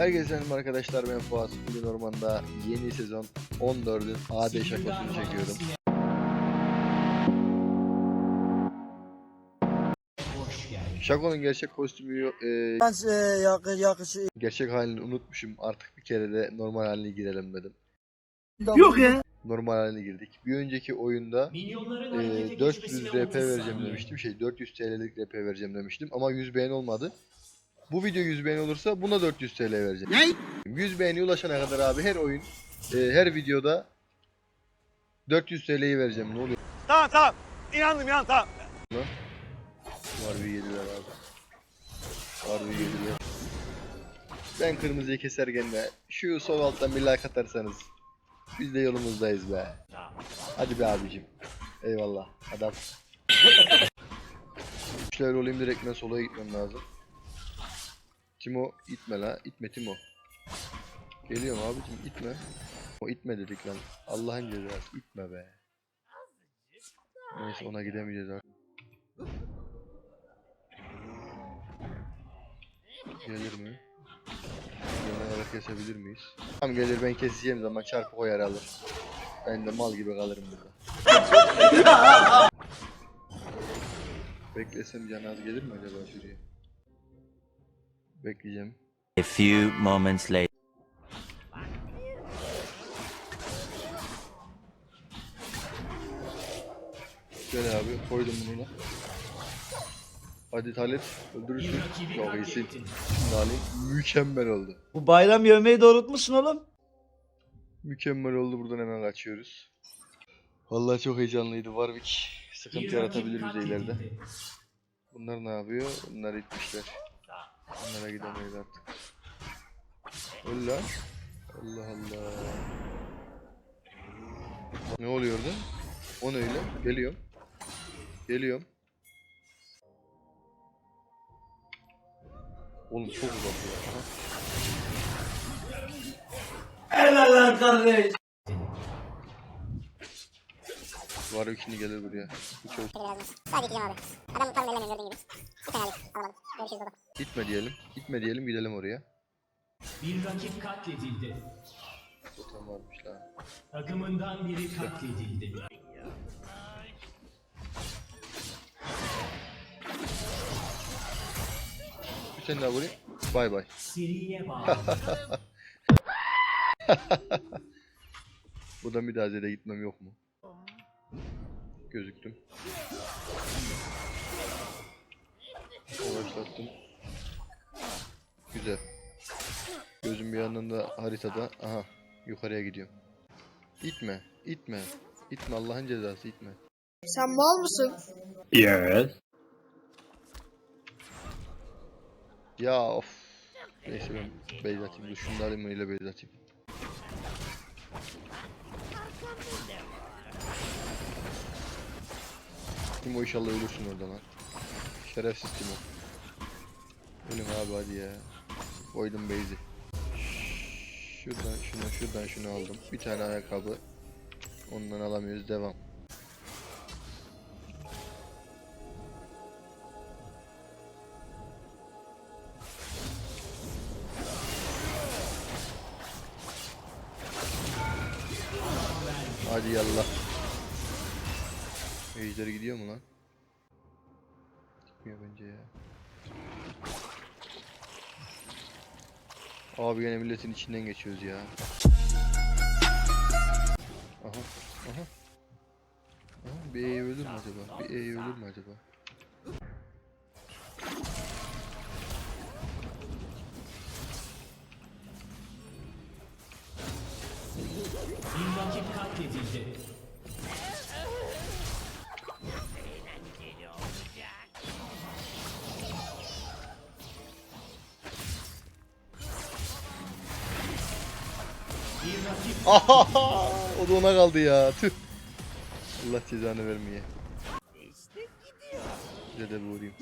Herkese merhaba arkadaşlar ben Fuat. Bugün ormanda yeni sezon 14'ün AD şakasını çekiyorum. Şako'nun gerçek kostümü e, Ben e, yakı, yakışı gerçek halini unutmuşum. Artık bir kere de normal haline girelim dedim. Yok ya. Normal haline girdik. Bir önceki oyunda e, 400 RP vereceğim demiştim. Şey 400 TL'lik RP vereceğim demiştim ama 100 beğeni olmadı. Bu video 100 beğeni olursa buna 400 TL vereceğim. Ne? 100 beğeni ulaşana kadar abi her oyun e, her videoda 400 TL'yi vereceğim. Ne oluyor? Tamam tamam. İnandım inandım tamam. Harbi yediler abi. Harbi yediler. Ben kırmızıyı keserken de şu sol alttan bir like atarsanız biz de yolumuzdayız be. Hadi be abicim. Eyvallah. Adam. Şöyle olayım direkt ben solaya gitmem lazım. Timo itme la. İtme Timo. Geliyorum abicim itme. O itme dedik lan. Allah'ın cezası itme be. Neyse ona gidemeyeceğiz artık. Gelir mi? Yanarak kesebilir miyiz? Tam gelir ben keseceğim zaman çarpı koyar alır. Ben de mal gibi kalırım burada. Beklesem canaz gelir mi acaba şuraya? Bekleyeceğim. A few moments later. Gel abi koydum bunu da. Hadi Talit öldürürsün. Çok iyisin. Alayım. Mükemmel oldu. Bu bayram yemeği de unutmuşsun oğlum. Mükemmel oldu buradan hemen kaçıyoruz. Vallahi çok heyecanlıydı Warwick. Sıkıntı yaratabilir bize ileride. Bunlar ne yapıyor? Bunlar itmişler. Bunlara gidemeyiz artık. Öl lan. Allah Allah. Ne oluyordu? O ne öyle? Geliyorum. Geliyorum. Oğlum çok uzak ya. Helal kardeş. Warwick şimdi gelir buraya. Bu çok Sadece gideceğim abi. Adam tam bellemiyor gördüğün gibi. Tane alayım. Alamadım. Görüşürüz baba. Gitme diyelim. Gitme diyelim gidelim oraya. Bir rakip katledildi. Totem varmış lan. Takımından biri katledildi. Bir tane daha vurayım. Bay bay. Seriye bağlı. Buradan bir daha Zed'e gitmem yok mu? Gözüktüm. Yavaşlattım. Güzel. Gözüm bir yandan da haritada. Aha. Yukarıya gidiyorum. İtme. itme. İtme Allah'ın cezası itme. Sen mal mısın? Ya of. Neyse ben base atayım. Dur şunu da Timo inşallah ölürsün orada lan. Şerefsiz Timo. Ölüm abi hadi ya. Koydum base'i. Şuradan şunu şuradan şunu aldım. Bir tane ayakkabı. Ondan alamıyoruz devam. Hadi yallah. Ejder gidiyor mu lan? Gitmiyor bence ya. Abi gene milletin içinden geçiyoruz ya. Aha, aha. Aha, bir E ölür mü acaba? Bir E ölür mü acaba? Aha! O da ona kaldı ya. Tüh. Allah cezanı vermeye. Size de vurayım.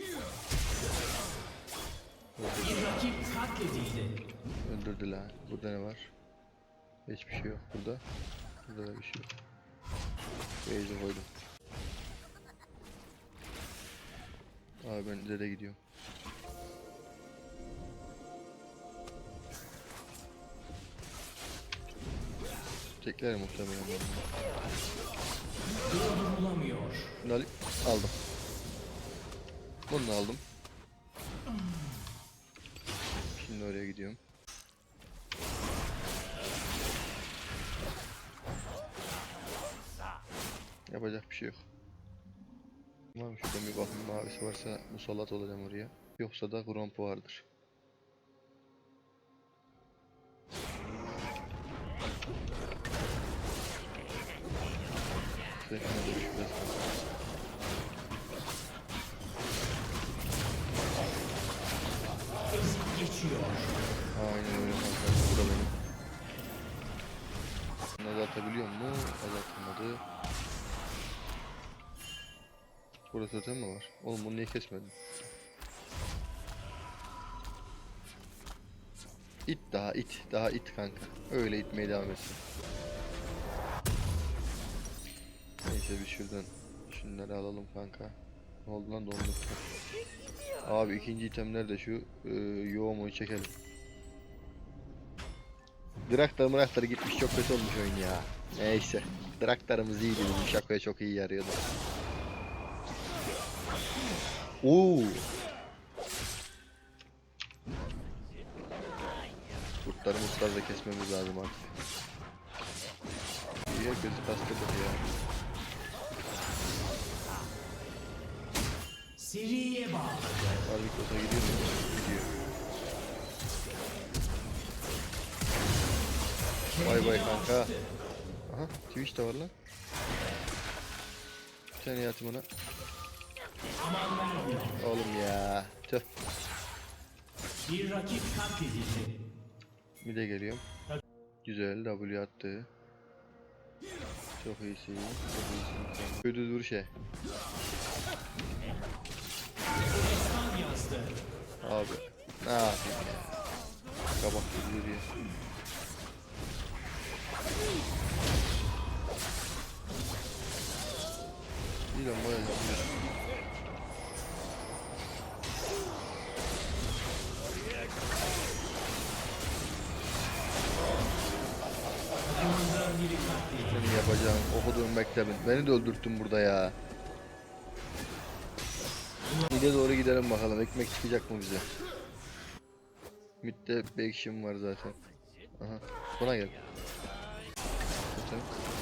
Öldürdü lan. Burada ne var? Hiçbir şey yok burada. Burada da bir şey yok. Base'e koydum. Abi ben Zed'e gidiyorum. Tekler muhtemelen alayım. Aldım. Bunu da aldım. Şimdi oraya gidiyorum. Yapacak bir şey yok. Tamam şuradan bir bakayım mavisi varsa musallat olacağım oraya. Yoksa da grompo vardır. Biraz. Ezip geçiyor. Aynen öyle kanka. Bu da benim. Bunu azaltabiliyor mu? Azaltamadı. Burada totem mi var? Oğlum bunu niye kesmedin? İt daha it. Daha it kanka. Öyle itmeye devam etsin. Neyse biz şuradan şunları alalım kanka. Ne oldu lan donduk. Abi ikinci itemler de şu e, yoğumu çekelim. Draktar mıraktar gitmiş çok kötü olmuş oyun ya. Neyse. Draktarımız iyiydi bizim şakoya çok iyi yarıyordu. Oo. Kurtları mutları da kesmemiz lazım artık. İyi gözü kastırdık ya. Seriye bağladı. Barbikos'a gidiyor mu? Gidiyor. Bay bay kanka. Aha Twitch de var lan. Bir tane yatım ona. Oğlum ya. Tüh. Bir rakip katledildi. Bir de geliyorum. Güzel W attı. Çok iyisin. Çok iyisin. Kötü dur. Kan yazdı. Abi. Ne yapayım ya. Kabak gibi duruyor. İyi lan bayağı yapıyor. Yapacağım. Okuduğum mektebin. Beni de öldürttün burada ya. Mid'e doğru gidelim bakalım. Ekmek çıkacak mı bize? Mid'de bir ekşim var zaten. Aha. Buna gel. Zaten.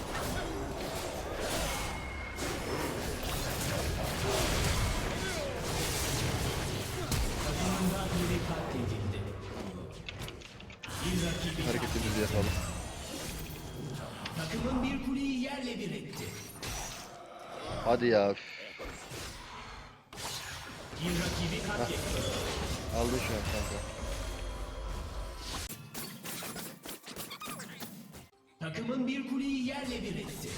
Hadi ya. katletti. Aldın şu an kanka. Takımın bir kuleyi yerle bir etti.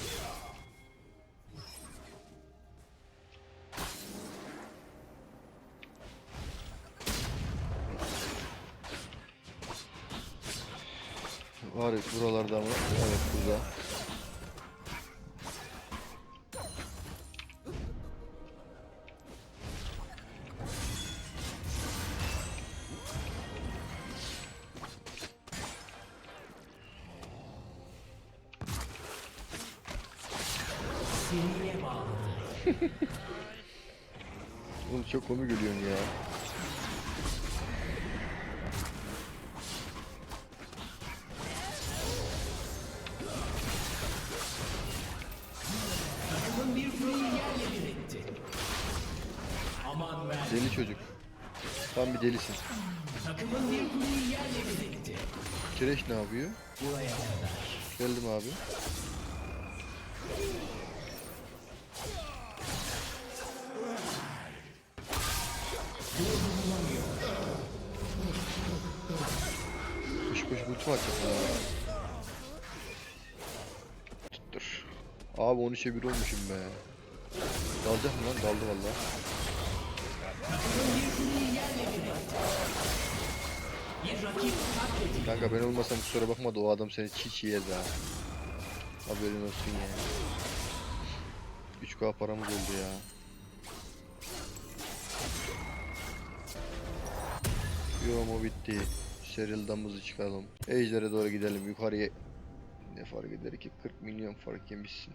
Var buralarda mı? Evet burada. Oğlum çok komik gülüyorsun ya. Deli çocuk. Tam bir delisin. Kireç ne yapıyor? Geldim abi. Ya. Tuttur. Abi 13'e 1 olmuşum be. Dalacak mı lan? Daldı valla. Kanka ben olmasam kusura bakma da o adam seni çiğ çiğ yer daha. Haberin olsun yani. 3K paramız oldu ya. Yoğumu bitti. Serildamızı çıkalım. Ejder'e doğru gidelim. Yukarıya Ne fark eder ki 40 milyon fark yemişsin.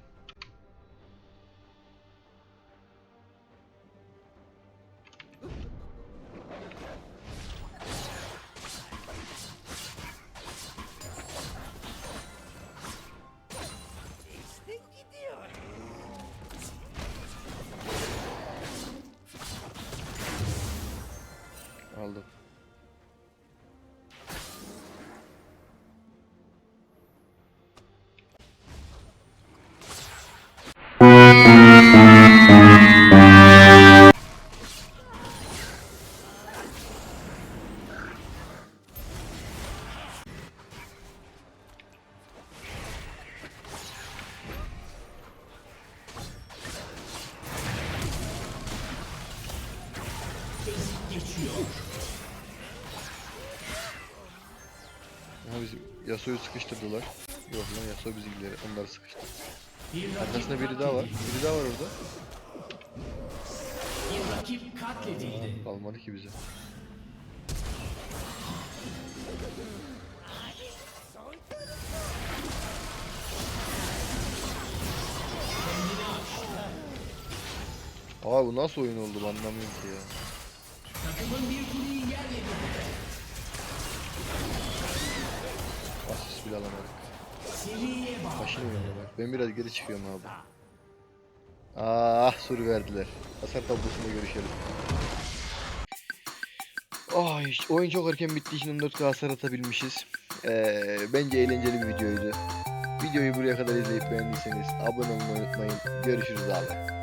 Yasuo'yu sıkıştırdılar. Yok lan Yasuo bizimkileri. Onları sıkıştırdı. Arkasında biri daha var. Biri daha var orada. Bir rakip katledildi. Kalmadı ki bize. Abi bu nasıl oyun oldu anlamıyorum ki ya. Takımın bir Oynuyorlar. Ben biraz geri çıkıyorum abi. Ah sur verdiler. Hasar tablosunda görüşelim. Ay oyun çok erken bittiği için 14k hasar atabilmişiz. Ee, bence eğlenceli bir videoydu. Videoyu buraya kadar izleyip beğendiyseniz abone olmayı unutmayın. Görüşürüz abi.